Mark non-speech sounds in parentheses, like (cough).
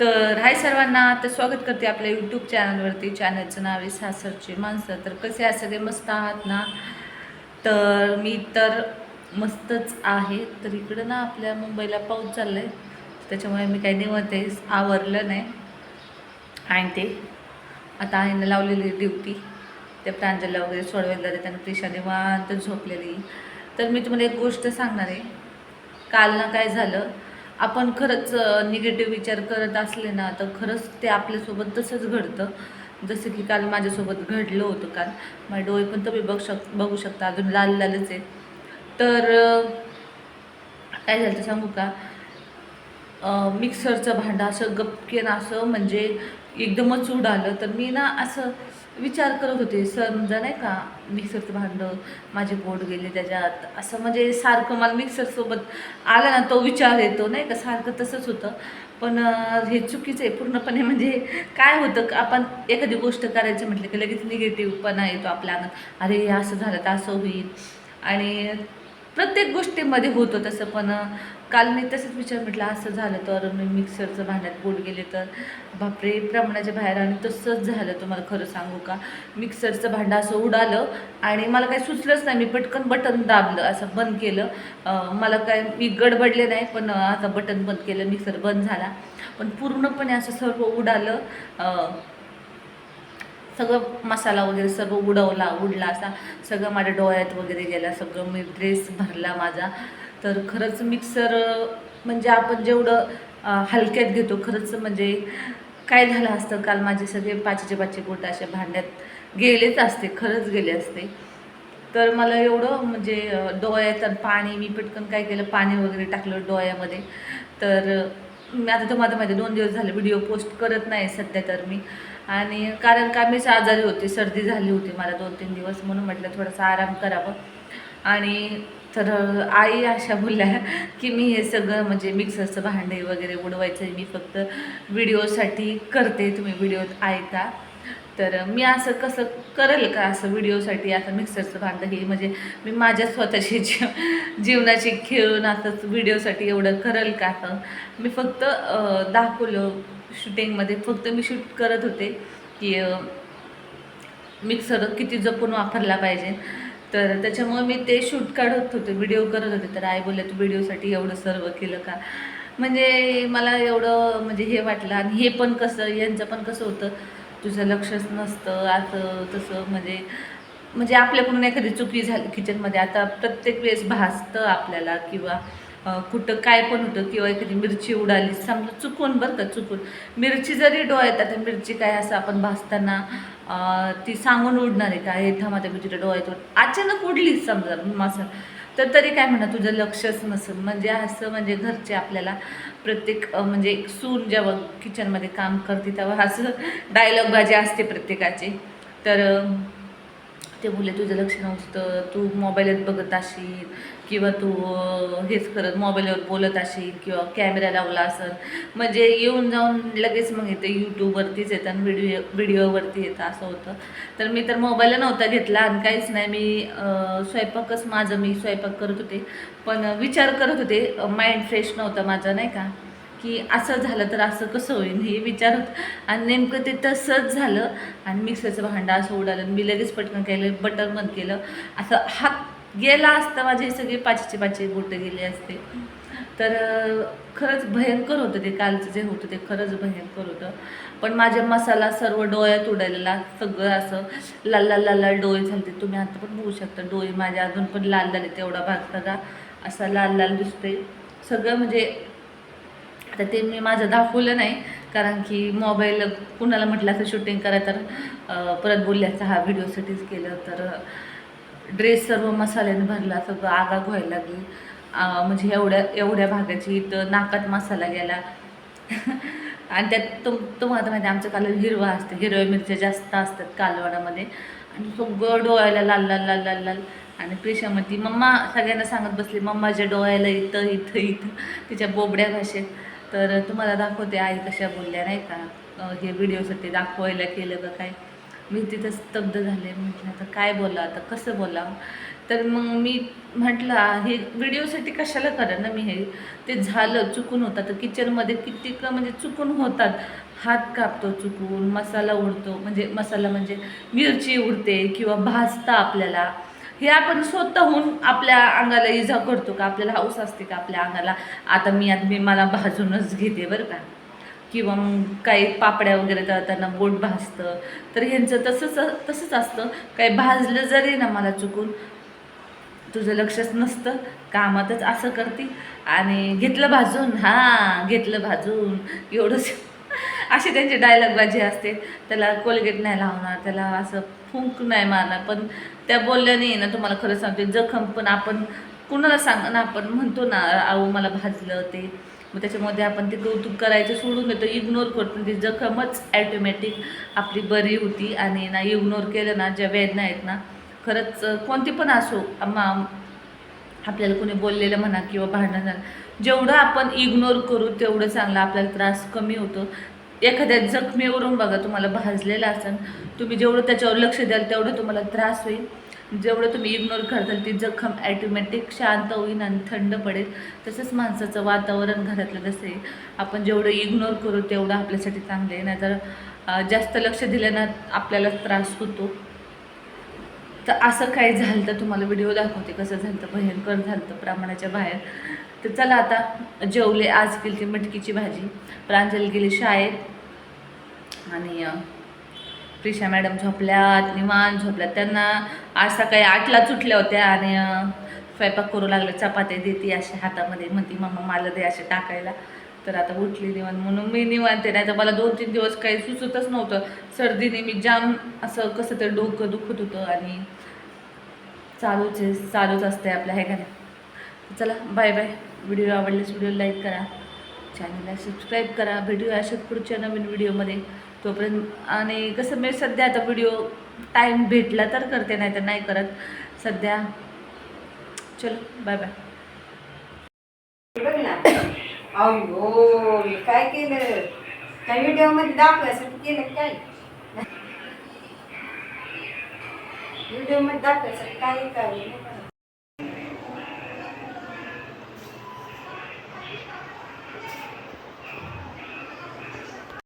तर हाय सर्वांना तर स्वागत करते आपल्या यूट्यूब चॅनलवरती चॅनलचं नाव आहे सासरची माणसं. तर कसे आहे? सगळे मस्त आहात ना? तर मी तर मस्तच आहे. तर इकडं ना आपल्या मुंबईला पाऊस चालला आहे त्याच्यामुळे मी काही निवत आहे आवरलं नाही. आणि ते आता आईनं लावलेली ड्युटी. त्या प्रांजलला वगैरे सोडवायला जाते. त्यांना प्रिशा निवांत झोपलेली. तर मी तुम्हाला एक गोष्ट सांगणार आहे. काल ना काय झालं? आपण खरंच निगेटिव्ह विचार करत असले ना तर खरंच ते आपल्यासोबत तसंच घडतं. जसं की काल माझ्यासोबत घडलं होतं काल. माझे डोळे पण तुम्ही बघ शक बघू शकता अजून लाल लालच आहे तर काय झालं सांगू का? मिक्सरचं भांडं असं गपकेन असं म्हणजे एकदमच उडालं तर मी ना असं विचार करत होते समजा नाही का मिक्सरचं भांडं माझे पोट गेले त्याच्यात. असं म्हणजे सारखं मला मिक्सरसोबत आला ना तो विचार येतो नाही का? सारखं तसंच होतं. पण हे चुकीचं आहे. पूर्णपणे म्हणजे काय होतं का आपण एखादी गोष्ट करायची म्हटलं की लगेच निगेटिव्हपणा येतो आपल्या अंगात. अरे हे असं झालं तर असं होईल. आणि प्रत्येक गोष्टीमध्ये होतं तसं पण काल मी तसंच विचार म्हटलं असं झालं तर मी मिक्सरचं भांड्यात पोट गेले तर बापरे प्रमाणाच्या बाहेर आणि तसंच झालं. तुम्हाला खरं सांगू का? मिक्सरचं भांडं असं उडालं आणि मला काही सुचलंच नाही. मी पटकन बटन दाबलं असं बंद केलं. मला काय मी गडबडले नाही पण आता बटन बंद केलं मिक्सर बंद झाला. पण पूर्णपणे असं सर्व उडालं. सगळं मसाला वगैरे सर्व उडवला उडला असा सगळं माझ्या डोळ्यात वगैरे गेला सगळं मी ड्रेस भरला माझा. तर खरंच मिक्सर म्हणजे आपण जेवढं हलक्यात घेतो खरंच म्हणजे काय झालं असतं काल माझे सगळे पाचीचे पाचशे बोट अशा भांड्यात गेलेच असते खरंच गेले असते. तर मला एवढं म्हणजे डोळ्यात आणि पाणी मी पटकन काय केलं पाणी वगैरे टाकलं डोळ्यामध्ये. तर मी आता तुम्हाला माहिती दोन दिवस झाले व्हिडिओ पोस्ट करत नाही सध्या तर मी. आणि कारण का मीच आजारी होते सर्दी झाली होती मला दोन तीन दिवस म्हणून म्हटलं थोडासा आराम करावं. आणि तर आई अशा बोलल्या की मी हे सगळं म्हणजे मिक्सरचं भांडे वगैरे उडवायचं मी फक्त व्हिडिओसाठी करते तुम्ही व्हिडिओत ऐका. तर मी असं कसं करेल का असं व्हिडिओसाठी असं मिक्सरचं भांडं हे म्हणजे मी माझ्या स्वतःची जीव जीवनाची खेळून असंच व्हिडिओसाठी एवढं करेल का? असं मी फक्त दाखवलं शूटिंगमध्ये फक्त मी शूट करत होते की मिक्सर किती जपून वापरला पाहिजे. तर त्याच्यामुळे मी ते शूट काढत होते व्हिडिओ करत होते. तर आई बोलले तू व्हिडिओसाठी एवढं सर्व केलं का? म्हणजे मला एवढं म्हणजे हे वाटलं. आणि हे पण कसं यांचं पण कसं होतं तुझं लक्षच नसतं. असं तसं म्हणजे म्हणजे आपल्याकडून एखादी चुकी झाली किचनमध्ये आता प्रत्येक वेळेस भासतं आपल्याला किंवा कुठं काय पण होतं किंवा एखादी मिरची उडाली समजा चुकून बरं का चुकून. मिरची जरी डोळ्यात आता मिरची काय असं आपण भासताना ती सांगून उडणार आहे का? हे थांबा त्या मिरची डोळ्यात अचानक उडलीच समजा मासा तर तरी काय म्हणा तुझं लक्षच नसेल. म्हणजे असं म्हणजे घरचे आपल्याला प्रत्येक म्हणजे एक सून जेव्हा किचनमध्ये काम करते तेव्हा असं डायलॉग बाजी असते प्रत्येकाची. तर ते बोलले तुझं लक्ष नव्हतं. तू मोबाईलात बघत असशील. किंवा तू हेच करत मोबाईलवर बोलत असेल किंवा कॅमेरा लावला असेल म्हणजे येऊन जाऊन लगेच मग येते यूट्यूबवरतीच येतं आणि व्हिडिओ व्हिडिओवरती येतं असं होतं. तर मी तर मोबाईल नव्हता घेतला आणि काहीच नाही. मी स्वयंपाकच माझं मी स्वयंपाक करत होते. पण विचार करत होते. माइंड फ्रेश नव्हता माझा नाही का? की असं झालं तर असं कसं होईल हे विचार आणि नेमकं ते तसंच झालं. आणि मिक्सरचं भांडं असं उडालं मी लगेच पटकन केलं बटर बंद केलं. असं हात गेला असता माझे सगळे पाचशे पाचशे बोटं गेले असते. तर खरंच भयंकर होतं ते कालचं जे होतं ते खरंच भयंकर होतं. पण माझ्या मसाला सर्व डोळ्यात उडालेला सगळं असं लाल लाल लाल लाल डोळे झाले तुम्ही आता पण बघू शकता डोळे माझे अजून पण लाल झाले तेवढा भाग सगळा असा लाल लाल दिसतोय. सगळं म्हणजे आता ते मी माझं दाखवलं नाही कारण की मोबाईल कुणाला म्हटलं असं शूटिंग करा तर परत बोलल्याचा हा व्हिडिओसाठीच केलं तर ड्रेस सर्व मसाल्याने भरला सगळं आगाग व्हायला लागली. म्हणजे एवढ्या एवढ्या भागाची तर नाकात मसाला गेला. (laughs) आणि त्यात तुम तुम्हाला माहिती आमचं कालवण हिरवा असतं हिरव्या मिरच्या जास्त असतात कालवणामध्ये. आणि सगळं डोळ्याला लाल लाल लाल लाल लाल. आणि प्रेशामध्ये मम्मा सगळ्यांना सांगत बसली मम्माच्या डोळ्याला इथं इथं इथं तिच्या बोबड्या भाषेत. तर तुम्हाला दाखवते आई कशा बोलल्या नाही का? हे व्हिडिओसाठी दाखवायला केलं का काय? मी तिथं स्तब्ध झाले म्हटलं आता काय बोला आता कसं बोला तर मग मी म्हटलं हे व्हिडिओसाठी कशाला करा ना मी हे? ते झालं चुकून होतं. तर किचनमध्ये किती म्हणजे चुकून होतात. हात कापतो चुकून मसाला उडतो म्हणजे मसाला म्हणजे मिरची उडते किंवा भाजता आपल्याला. हे आपण स्वतःहून आपल्या अंगाला इजा करतो का? आपल्याला हाऊस असते का आपल्या अंगाला? आता मी आता मी मला भाजूनच घेते बरं का. किंवा मग काही पापड्या वगैरे तळताना बोट भाजतं. तर ह्यांचं तसंच तसंच असतं. काही भाजलं जरी ना मला चुकून तुझं लक्षच नसतं. कामातच असं करते. आणि घेतलं भाजून हां घेतलं भाजून. एवढंच. असे त्यांचे डायलॉग बाजी असते. त्याला कोलगेट नाही लावणार त्याला असं फुंक नाही मारणार. पण त्या बोलल्याने ना तुम्हाला खरं सांगते जखम पण आपण कुणाला सांग ना आपण म्हणतो ना आऊ मला भाजलं ते. मग त्याच्यामध्ये आपण ते कौतुक करायचं सोडून देतो. इग्नोर करतो ती जखमच ॲटोमॅटिक आपली बरी होती. आणि ना इग्नोर केलं ना ज्या वेदना आहेत ना खरंच कोणती पण असो मा आपल्याला कोणी बोललेलं म्हणा किंवा भांडण झालं जेवढं आपण इग्नोर करू तेवढं चांगलं आपल्याला त्रास कमी होतो. एखाद्या जखमेवरून बघा तुम्हाला भाजलेलं असेल तुम्ही जेवढं त्याच्यावर लक्ष द्याल तेवढं तुम्हाला त्रास होईल. जेवढं तुम्ही इग्नोर करताल ती जखम ॲटोमॅटिक शांत होईल आणि थंड पडेल. तसंच माणसाचं वातावरण घरातलं जसं आहे आपण जेवढं इग्नोर करू तेवढं आपल्यासाठी चांगलं आहे. नाहीतर जर जास्त लक्ष दिलं ना आपल्याला त्रास होतो. तर असं काय झालं तर तुम्हाला व्हिडिओ दाखवते. कसं झालं तर भयंकर झालं तर प्रमाणाच्या बाहेर. तर चला आता जेवले आज केली ती मटकीची भाजी. प्रांजल गेली शाळेत. आणि प्रिशा मॅडम झोपल्यात निवान झोपल्यात. त्यांना आज सकाळी आठलाच उठल्या होत्या आणि स्वयंपाक करू लागल्या चपात्या देते अशा हातामध्ये. म्हणती मम्मा मला दे असे टाकायला. तर आता उठली निवान म्हणून मी निवांते नाही तर मला दोन तीन दिवस काही सुचतच नव्हतं. सर्दीने मी जाम असं कसं तरी डोकं दुखत होतं आणि चालूच आहे चालूच असते आपल्या ह्या घरात चला बाय बाय. व्हिडिओ आवडल्यास व्हिडिओ लाईक करा. चॅनलला सबस्क्राईब करा. भेटूया अशाच पुढच्या नवीन व्हिडिओमध्ये. तोपर्यंत आणि कसं मी सध्या आता व्हिडिओ टाईम भेटला तर करते नाही तर नाही करत. सध्या चलो बाय बाय अयो मी काय केलं? त्या व्हिडिओमध्ये दाखवायसाठी केलं काय? व्हिडिओमध्ये दाखवायसाठी काय काय